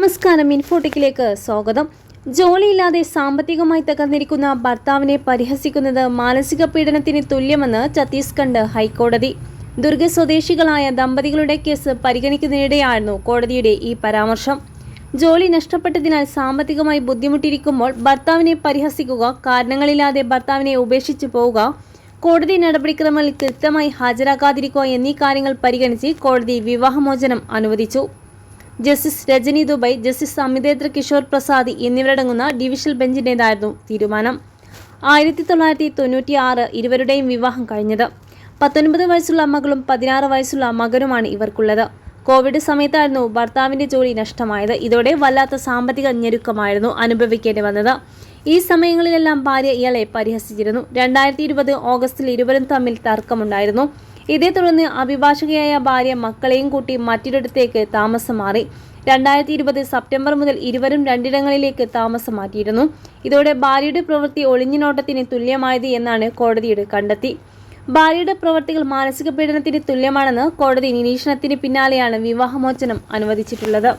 നമസ്കാരം. ഇൻഫോട്ടിക്കിലേക്ക് സ്വാഗതം. ജോലിയില്ലാതെ സാമ്പത്തികമായി തകർന്നിരിക്കുന്ന ഭർത്താവിനെ പരിഹസിക്കുന്നത് മാനസിക പീഡനത്തിന് തുല്യമെന്ന് ഛത്തീസ്ഗഡ് ഹൈക്കോടതി. ദുർഗ സ്വദേശികളായ ദമ്പതികളുടെ കേസ് പരിഗണിക്കുന്നതിനിടെയായിരുന്നു കോടതിയുടെ ഈ പരാമർശം. ജോലി നഷ്ടപ്പെട്ടതിനാൽ സാമ്പത്തികമായി ബുദ്ധിമുട്ടിരിക്കുമ്പോൾ ഭർത്താവിനെ പരിഹസിക്കുക കാരണങ്ങളില്ലാതെ ഭർത്താവിനെ ഉപേക്ഷിച്ചു പോവുക കോടതി നടപടിക്രമങ്ങളിൽ കൃത്യമായി ഹാജരാക്കാതിരിക്കുക എന്നീ കാര്യങ്ങൾ പരിഗണിച്ച് കോടതി വിവാഹമോചനം അനുവദിച്ചു. ജസ്റ്റിസ് രജനി ദുബൈ ജസ്റ്റിസ് അമിതേന്ദ്ര കിഷോർ പ്രസാദ് എന്നിവരടങ്ങുന്ന ഡിവിഷണൽ ബെഞ്ചിന്റേതായിരുന്നു തീരുമാനം. ആയിരത്തി തൊള്ളായിരത്തി തൊണ്ണൂറ്റി ആറ് ഇരുവരുടെയും വിവാഹം കഴിഞ്ഞത്. പത്തൊൻപത് വയസ്സുള്ള മകളും പതിനാറ് വയസ്സുള്ള മകനുമാണ് ഇവർക്കുള്ളത്. കോവിഡ് സമയത്തായിരുന്നു ഭർത്താവിന്റെ ജോലി നഷ്ടമായത്. ഇതോടെ വല്ലാത്ത സാമ്പത്തിക ഞെരുക്കമായിരുന്നു അനുഭവിക്കേണ്ടി വന്നത്. ഈ സമയങ്ങളിലെല്ലാം ഭാര്യ ഇയാളെ പരിഹസിച്ചിരുന്നു. രണ്ടായിരത്തി ഇരുപത് ഓഗസ്റ്റിൽ ഇരുവരും തമ്മിൽ തർക്കമുണ്ടായിരുന്നു. ഇതേ തുടർന്ന് അഭിഭാഷകയായ ഭാര്യ മക്കളെയും കൂട്ടി മറ്റൊരിടത്തേക്ക് താമസം മാറി. രണ്ടായിരത്തി ഇരുപത് സെപ്റ്റംബർ മുതൽ ഇരുവരും രണ്ടിടങ്ങളിലേക്ക് താമസം മാറ്റിയിരുന്നു. ഇതോടെ ഭാര്യയുടെ പ്രവൃത്തി ഒളിഞ്ഞുനോട്ടത്തിന് തുല്യമായത് എന്നാണ് കോടതിയുടെ കണ്ടെത്തി. ഭാര്യയുടെ പ്രവർത്തികൾ മാനസിക പീഡനത്തിന് തുല്യമാണെന്ന് കോടതി നിരീക്ഷണത്തിന് പിന്നാലെയാണ് വിവാഹമോചനം അനുവദിച്ചിട്ടുള്ളത്.